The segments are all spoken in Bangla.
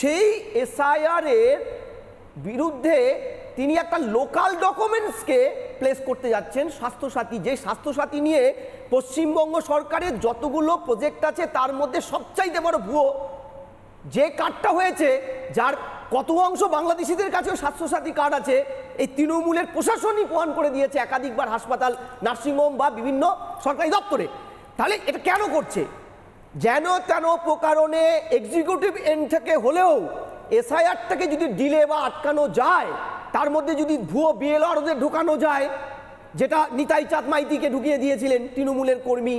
সেই এসআইআর এর বিরুদ্ধে তিনি একটা লোকাল ডকুমেন্টসকে প্লেস করতে যাচ্ছেন স্বাস্থ্যসাথী। যে স্বাস্থ্যসাথী নিয়ে পশ্চিমবঙ্গ সরকারের যতগুলো প্রজেক্ট আছে, তার মধ্যে সবচাইতে বড় ভুয়ো যে কার্ডটা হয়েছে, যার কত অংশ বাংলাদেশিদের কাছেও স্বাস্থ্যসাথী কার্ড আছে, এই তৃণমূলের প্রশাসনই প্রমাণ করে দিয়েছে একাধিকবার হাসপাতাল, নার্সিংহোম বা বিভিন্ন সরকারি দপ্তরে। তাহলে এটা কেন করছে? যেন তেন প্রকারণে এক্সিকিউটিভ এন্ড থেকে হলেও এসআইআরটাকে যদি ডিলে বা আটকানো যায়, তার মধ্যে যদি ভুয়ো বিএলআরদের ঢুকানো যায়, যেটা নিতাই চাঁদ মাইতিকে ঢুকিয়ে দিয়েছিলেন তৃণমূলের কর্মী,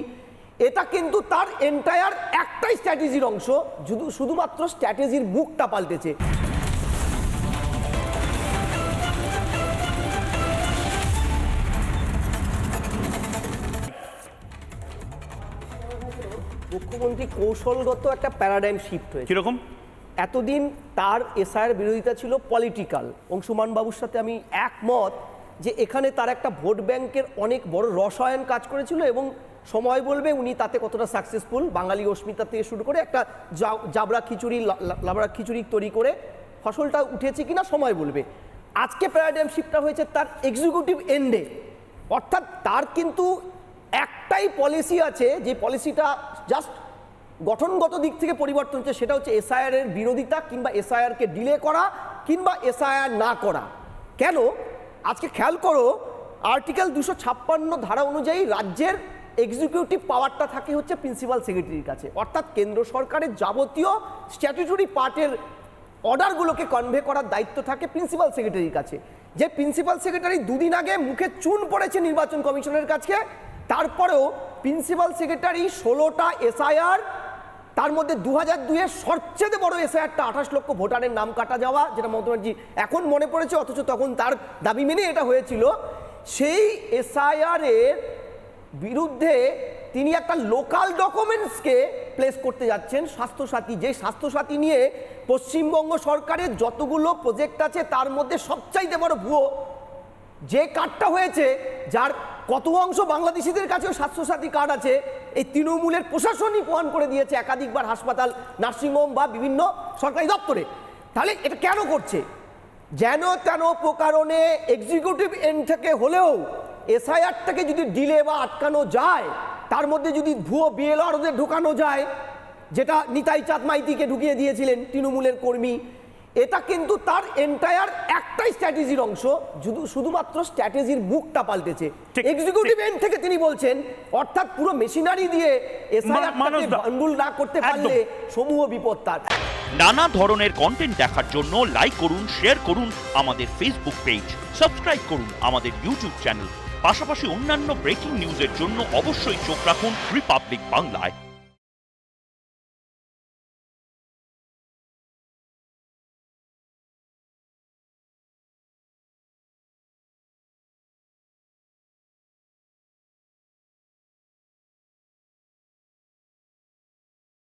এটা কিন্তু তার এন্টায়ার একটাই স্ট্র্যাটেজির অংশ, শুধু শুধুমাত্র স্ট্র্যাটেজির মুখটা পাল্টেছে। মুখ্যমন্ত্রী কৌশলগত একটা প্যারাডাইম শিফট হয়েছে। কীরকম? এতদিন তার এসআইয়ের বিরোধিতা ছিল পলিটিক্যাল অংশুমান বাবুর সাথে আমি একমত যে এখানে তার একটা ভোট ব্যাংকের অনেক বড় রসায়ন কাজ করেছিল এবং সময় বলবে উনি তাতে কতটা সাকসেসফুল বাঙালি অস্মিতা থেকে শুরু করে একটা জা- জাবরা খিচুড়ি লাবড়া খিচুড়ি তৈরি করে ফসলটা উঠেছে কিনা সময় বলবে। আজকে প্যারাডাইম শিফটটা হয়েছে তার এক্সিকিউটিভ এন্ডে অর্থাৎ তার কিন্তু একটাই পলিসি আছে, যে পলিসিটা জাস্ট গঠনগত দিক থেকে পরিবর্তন হচ্ছে, সেটা হচ্ছে এসআইআর এর বিরোধিতা কিংবা এসআইআর কে ডিলে করা কিংবা এসআইআর না করা। কেন? আজকে খেয়াল করো আর্টিকেল দুশো ছাপ্পান্ন ধারা অনুযায়ী রাজ্যের এক্সিকিউটিভ পাওয়ারটা থাকে হচ্ছে প্রিন্সিপাল সেক্রেটারির কাছে। অর্থাৎ কেন্দ্র সরকারের যাবতীয় স্ট্যাটুটরি পার্টের অর্ডারগুলোকে কনভে করার দায়িত্ব থাকে প্রিন্সিপাল সেক্রেটারির কাছে। যে প্রিন্সিপাল সেক্রেটারি দুদিন আগে মুখে চুন পড়েছে নির্বাচন কমিশনের কাছে তারপরেও প্রিন্সিপাল সেক্রেটারি ষোলোটা এসআইআর, তার মধ্যে দু হাজার দুইয়ের সবচেয়ে বড় এসআইআরটা আঠাশ লক্ষ ভোটারের নাম কাটা যাওয়া, যেটা মমতা ব্যানার্জি এখন মনে পড়েছে, অথচ তখন তার দাবি মেনে এটা হয়েছিল। সেই এসআইআর এর বিরুদ্ধে তিনি একটা লোকাল ডকুমেন্টসকে প্লেস করতে যাচ্ছেন স্বাস্থ্যসাথী। যে স্বাস্থ্যসাথী নিয়ে পশ্চিমবঙ্গ সরকারের যতগুলো প্রজেক্ট আছে, তার মধ্যে সবচাইতে বড় ভুয়ো যে কার্ডটা হয়েছে, যার কত অংশ বাংলাদেশিদের কাছেও স্বাস্থ্যসাথী কার্ড আছে? এই তৃণমূলের প্রশাসনই প্রমাণ করে দিয়েছে একাধিকবার হাসপাতাল নার্সিংহোম বা বিভিন্ন সরকারি দপ্তরে। তাহলে এটা কেন করছে? যেন তেন প্রকারণে এক্সিকিউটিভ এন্ড থেকে হলেও এসআইআরটাকে যদি ডিলে বা আটকানো যায়, তার মধ্যে যদি ভুয়ো বিএলআরদের ঢোকানো যায়, যেটা নিতাই চাঁদ মাইতিকে ঢুকিয়ে দিয়েছিলেন তৃণমূলের কর্মী এটা কিন্তু তার এন্টায়ার একটাই স্ট্র্যাটেজির অংশ শুধু শুধুমাত্র স্ট্র্যাটেজির মুখটা পাল্টেছে। এক্সিকিউটিভ এন্ড থেকে তিনি বলছেন অর্থাৎ পুরো মেশিনারি দিয়ে এসআইআর মানসদা। বান্ডুল না করতে পারলে সমূহ বিপদ তার। নানা ধরনের কন্টেন্ট দেখার জন্য লাইক করুন শেয়ার করুন আমাদের ফেসবুক পেজ সাবস্ক্রাইব করুন আমাদের ইউটিউব চ্যানেল পাশাপাশি অন্যান্য ব্রেকিং নিউজের জন্য অবশ্যই চোখ রাখুন রিপাবলিক বাংলায়